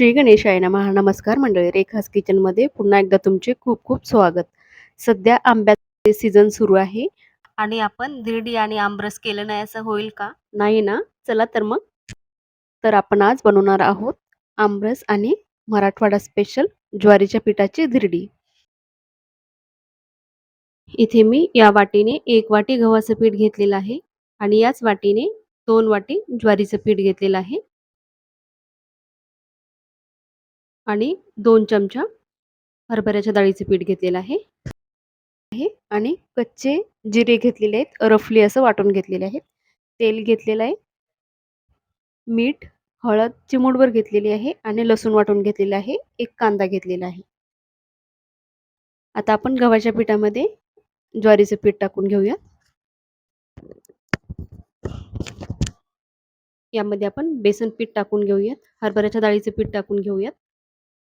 श्री गणेशाय नमः. नमस्कार मंडळी रेखास किचनमध्ये पुन्हा एकदा तुमचे खूप खूप स्वागत. सध्या आंब्याचे सीझन सुरू आहे. आणि आपण दिरडी आणि आमरस केलं नाही असं होईल का? नाही ना? चला तर मग. तर आपण आज बनवणार आहोत आमरस आणि मराठवाडा स्पेशल ज्वारीच्या पिठाची धिरडी. इथे मी या वाटीने एक वाटी गव्हाचं पीठ घेतलेलं आहे आणि याच वाटीने दोन वाटी ज्वारीचं पीठ घेतलेलं आहे. आणि दोन चमचा हरभऱ्याच्या डाळीचे पीठ घेतलेलं आहे. आहे आणि कच्चे जिरे घेतलेले आहेत. रफली असं वाटून घेतलेले आहेत. तेल घेतलेलं आहे. मीठ हळद चिमूटभर घेतलेली आहे आणि लसूण वाटून घेतलेलं आहे. एक कांदा घेतलेला आहे. आता आपण गव्हाच्या पिठामध्ये ज्वारीचं पीठ टाकून घेऊया. यामध्ये आपण बेसन पीठ टाकून घेऊयात. हरभऱ्याच्या डाळीचं पीठ टाकून घेऊयात.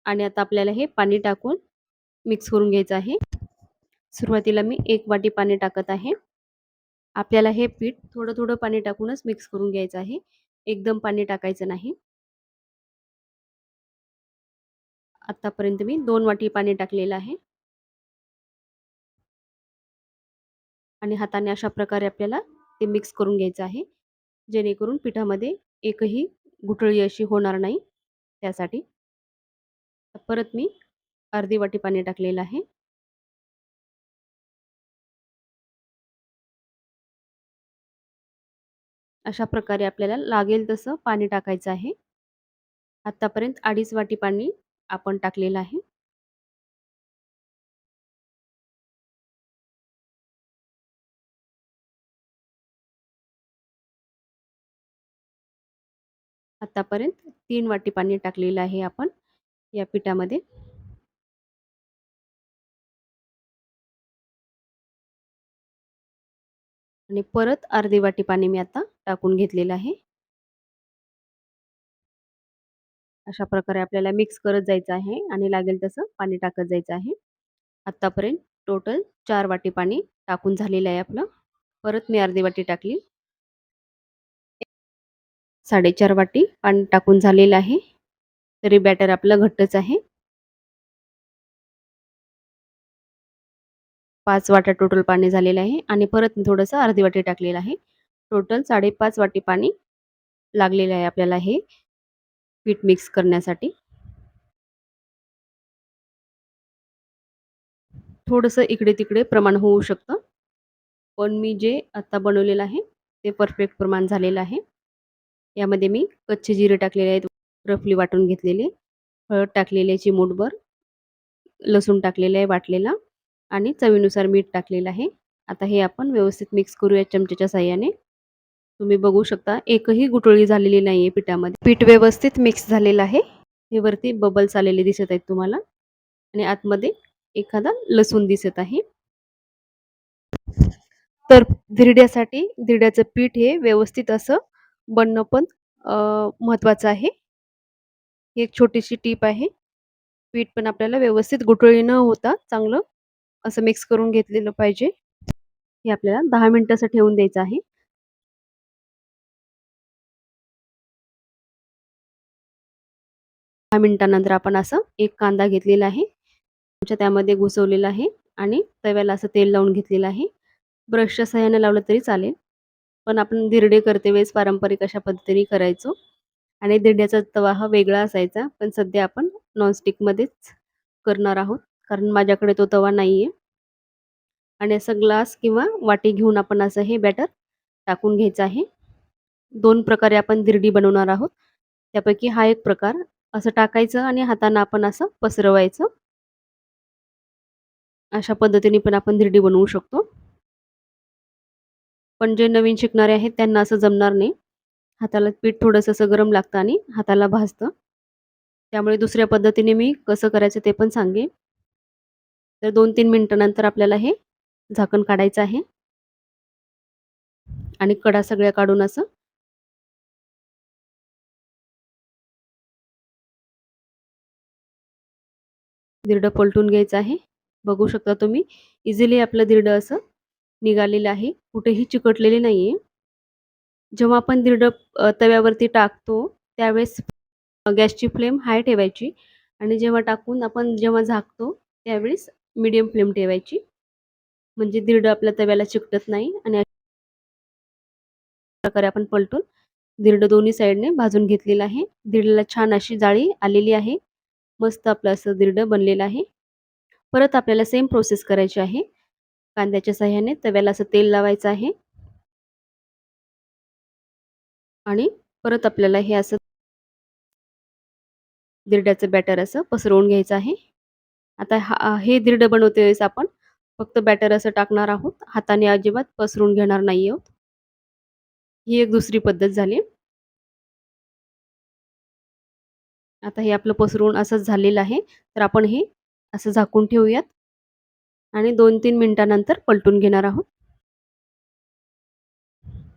आणि आता आपल्याला हे पाणी टाकून मिक्स करून घ्यायचं आहे. सुरुवातीला मी एक वाटी पाणी टाकत आहे. आपल्याला हे पीठ थोडं थोडं पाणी टाकूनच मिक्स करून घ्यायचं आहे. एकदम पाणी टाकायचं नाही. आत्तापर्यंत मी दोन वाटी पाणी टाकलेलं आहे. आणि हाताने अशा प्रकारे आपल्याला ते मिक्स करून घ्यायचं आहे. जेणेकरून पिठामध्ये एकही गुठळी अशी होणार नाही. त्यासाठी परत मी अर्धी वाटी पाणी टाकलेलं आहे. अशा प्रकारे आपल्याला लागेल तसं पाणी टाकायचं आहे. आत्तापर्यंत अडीच वाटी पाणी आपण टाकलेलं आहे. आतापर्यंत तीन वाटी पाणी टाकलेलं आहे आपण. या पिठामध्ये. आणि परत अर्धी वाटी पाणी मी आता टाकून घेतलेलं आहे. अशा प्रकारे आपल्याला मिक्स करत जायचं आहे आणि लागेल तसं पाणी टाकत जायचं आहे. आत्तापर्यंत टोटल चार वाटी पाणी टाकून झालेलं आहे आपलं. परत मी अर्धी वाटी टाकली. साडेचार वाटी पाणी टाकून झालेलं आहे. तरी बॅटर आपलं घट्टच आहे. पाच वाट्या टोटल पाणी झालेलं आहे आणि परत मी थोडंसं अर्धी वाटी टाकलेलं आहे. टोटल साडेपाच वाटी पाणी लागलेलं आहे आपल्याला हे पीठ मिक्स करण्यासाठी. थोडंसं इकडे तिकडे प्रमाण होऊ शकतं. पण मी जे आत्ता बनवलेलं आहे ते परफेक्ट प्रमाण झालेलं आहे. यामध्ये मी कच्चे जिरे टाकलेले आहेत. रफली वाटून घेतलेले हळद टाकलेले चिमूटभर लसूण टाकलेलं आहे वाटलेला आणि चवीनुसार मीठ टाकलेलं आहे. आता हे आपण व्यवस्थित मिक्स करूया चमच्याच्या साह्याने. तुम्ही बघू शकता एकही गुटळी झालेली नाही आहे पिठामध्ये. पीठ व्यवस्थित मिक्स झालेलं आहे. हे वरती बबल्स आलेले दिसत आहेत तुम्हाला. आणि आतमध्ये एखादा लसूण दिसत आहे. तर धिरड्यासाठी धिरड्याचं पीठ हे व्यवस्थित असं बनणं पण महत्त्वाचं आहे. ही एक छोटीशी टीप आहे. पीठ पण आपल्याला व्यवस्थित गुठळी न होता चांगलं असं मिक्स करून घेतलेलं पाहिजे. हे आपल्याला दहा मिनिटं ठेवून द्यायचं आहे. दहा मिनिटानंतर आपण असं एक कांदा घेतलेला आहे. त्यामध्ये घुसवलेला आहे आणि तव्याला असं तेल लावून घेतलेलं आहे. ब्रशच्या सहाय्याने लावलं तरी चालेल. पण आपण धिरडे करते वेळेस पारंपरिक अशा पद्धतीने करायचो. आणि दिड्याचा तवा हा वेगळा असायचा पण सध्या आपण नॉनस्टिकमध्येच करणार आहोत कारण माझ्याकडे तो तवा नाही आहे आणि असं ग्लास किंवा वाटी घेऊन आपण असं हे बॅटर टाकून घ्यायचं आहे. दोन प्रकारे आपण दिरडी बनवणार आहोत. त्यापैकी हा एक प्रकार असं टाकायचं आणि हातानं आपण असं पसरवायचं. अशा पद्धतीने पण आपण दिरडी बनवू शकतो. पण जे नवीन शिकणारे आहेत त्यांना असं जमणार नाही. हाताला पीठ थोडंसं असं गरम लागतं आणि हाताला भाजतं. त्यामुळे दुसऱ्या पद्धतीने मी कसं करायचं ते पण सांगेन. तर दोन तीन मिनटानंतर आपल्याला हे झाकण काढायचं आहे. आणि कडा सगळ्या काढून असं दिरडं पलटून घ्यायचं आहे. बघू शकता तुम्ही इझिली आपलं दिरडं असं निघालेलं आहे. कुठेही चिकटलेले नाही आहे जेव्हा आपण दिरडं तव्यावरती टाकतो त्यावेळेस गॅसची फ्लेम हाय ठेवायची आणि जेव्हा टाकून आपण जेव्हा झाकतो त्यावेळेस मीडियम फ्लेम ठेवायची. म्हणजे दिरडं आपल्या तव्याला चिकटत नाही आणि प्रकारे आपण पलटून दिरडं दोन्ही साईडने भाजून घेतलेलं आहे. दिरड्याला छान अशी जाळी आलेली आहे. मस्त आपलं असं दिरडं बनलेलं आहे. परत आपल्याला सेम प्रोसेस करायची आहे. कांद्याच्या सहाय्याने तव्याला असं तेल लावायचं आहे. आणि परत आपल्याला हे असं दिरड्याचं बॅटर असं पसरवून घ्यायचं आहे. आता हा हे दिरडं बनवते वेळेस आपण फक्त बॅटर असं टाकणार आहोत. हाताने अजिबात पसरून घेणार नाही आहोत. ही एक दुसरी पद्धत झाली. आता हे आपलं पसरवून असंच झालेलं आहे. तर आपण हे असं झाकून ठेवूयात. आणि दोन तीन मिनटानंतर पलटून घेणार आहोत.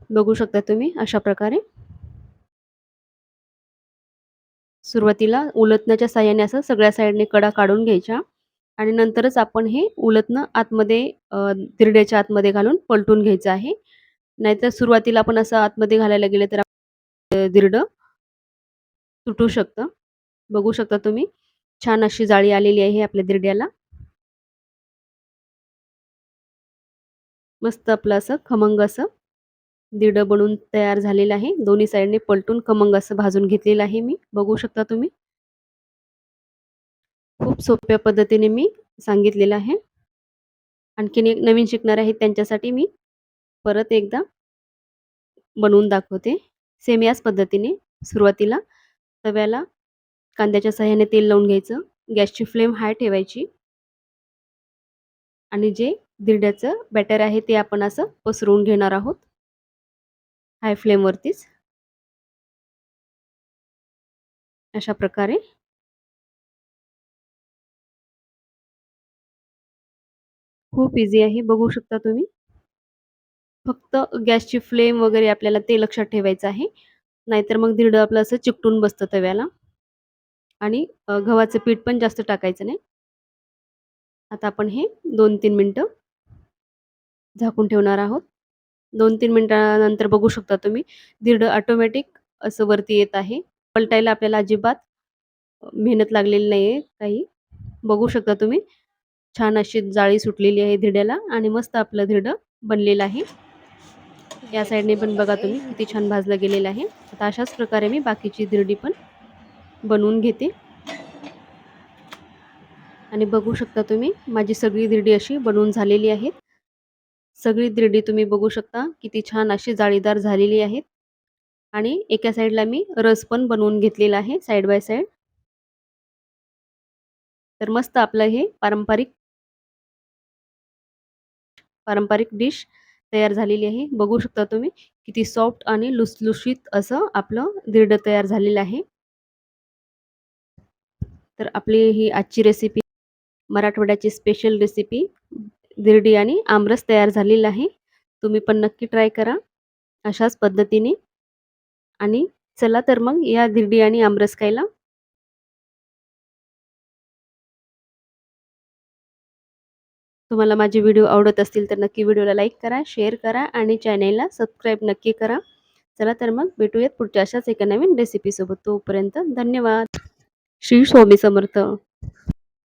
बघू शकता तुम्ही अशा प्रकारे. सुरुवातीला उलटण्याच्या साह्याने असं सगळ्या साईडने कडा काढून घ्यायच्या आणि नंतरच आपण हे उलटणं आतमध्ये तिरड्याच्या आतमध्ये घालून पलटून घ्यायचं आहे. नाहीतर सुरुवातीला आपण असं आतमध्ये घालायला गेलं तर दिरडं तुटू शकतं. बघू शकता तुम्ही. छान अशी जाळी आलेली आहे आपल्या दिरड्याला. मस्त आपलं असं खमंग असं दिरडं बनून तयार झालेलं आहे. दोन्ही साईडने पलटून खमंग असं भाजून घेतलेलं आहे मी. बघू शकता तुम्ही. खूप सोप्या पद्धतीने मी सांगितलेलं आहे. आणखीन एक नवीन शिकणार आहेत त्यांच्यासाठी मी. परत एकदा बनवून दाखवते. सेम याच पद्धतीने सुरुवातीला तव्याला कांद्याच्या सहाय्याने तेल लावून घ्यायचं. गॅसची फ्लेम हाय ठेवायची. आणि जे दिरड्याचं बॅटर आहे ते आपण असं पसरवून घेणार आहोत. हाय फ्लेमवरतीच अशा प्रकारे. खूप इझी आहे बघू शकता तुम्ही. फक्त गॅसची फ्लेम वगैरे आपल्याला ते लक्षात ठेवायचं आहे. नाहीतर मग धिरडं आपलं असं चिकटून बसतं तव्याला. आणि गव्हाचं पीठ पण जास्त टाकायचं नाही. आता आपण हे दोन तीन मिनटं झाकून ठेवणार आहोत. दोन तीन मिनटानंतर बघू शकता तुम्ही. दीड ऑटोमॅटिक असं वरती येत आहे. पलटायला आपल्याला अजिबात मेहनत लागलेली नाही आहे काही. बघू शकता तुम्ही. छान अशी जाळी सुटलेली आहे धिड्याला आणि मस्त आपलं धिरडं बनलेलं आहे. या साईडने पण बघा तुम्ही किती छान भाजलं गेलेलं आहे. आता अशाच प्रकारे मी बाकीची धिरडी पण बनवून घेते. आणि बघू शकता तुम्ही माझी सगळी धिरडी अशी बनवून झालेली आहे सगळी दिरडी तुम्ही बघू शकता किती छान अशी जाळीदार झालेली आहेत. आणि एका साईडला मी रस पण बनवून घेतलेला आहे साईड बाय साईड. तर मस्त आपलं हे पारंपरिक पारंपरिक डिश तयार झालेली आहे. बघू शकता तुम्ही किती सॉफ्ट आणि लुसलुशीत असं आपलं दिरड तयार झालेलं आहे. तर आपली ही आजची रेसिपी मराठवाड्याची स्पेशल रेसिपी दिरडी आणि आमरस तयार झालेला आहे. तुम्ही पण नक्की ट्राय करा अशाच पद्धतीने. आणि चला तर मग या दिरडी आणि आमरस खायला. तुम्हाला माझे व्हिडिओ आवडत असतील तर नक्की व्हिडिओला लाईक करा शेअर करा आणि चॅनेलला सबस्क्राईब नक्की करा. चला तर मग भेटूयात पुढच्या अशाच एका नवीन रेसिपीसोबत तोपर्यंत धन्यवाद. श्री स्वामी समर्थ.